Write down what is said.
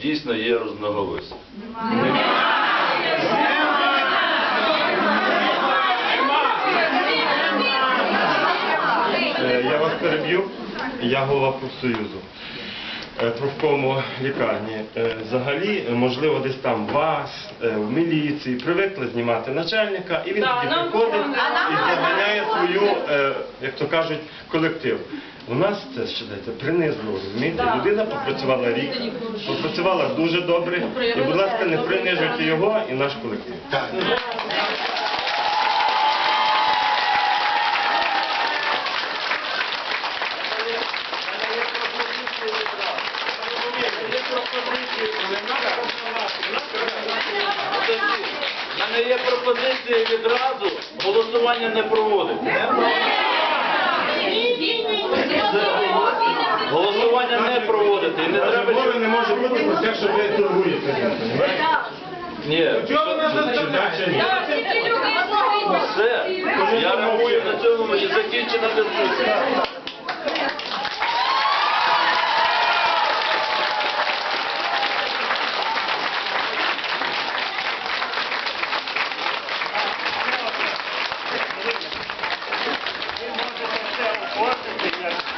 дійсно є розмноголосся. Е, Я вас переб'ю. Я голова профсоюзу. Е, Профкому лікарні. Е, Взагалі, можливо, десь там вас, в міліції, привикли знімати начальника, і він Да, тоді приходить свою, е, як то кажуть, колектив. У нас це ще дайте принизливо, розумієте? Да. Людина попрацювала рік, попрацювала дуже добре. І, будь ласка, не принижуйте його і наш колектив. У мене є пропозиція відразу голосування не проводити. Не Голосування не проводити. І не треба. Щоб- не може бути про те, що ви торгуєте. Ні. Все. Я рахую на цьому і закінчена дискусія. Gracias.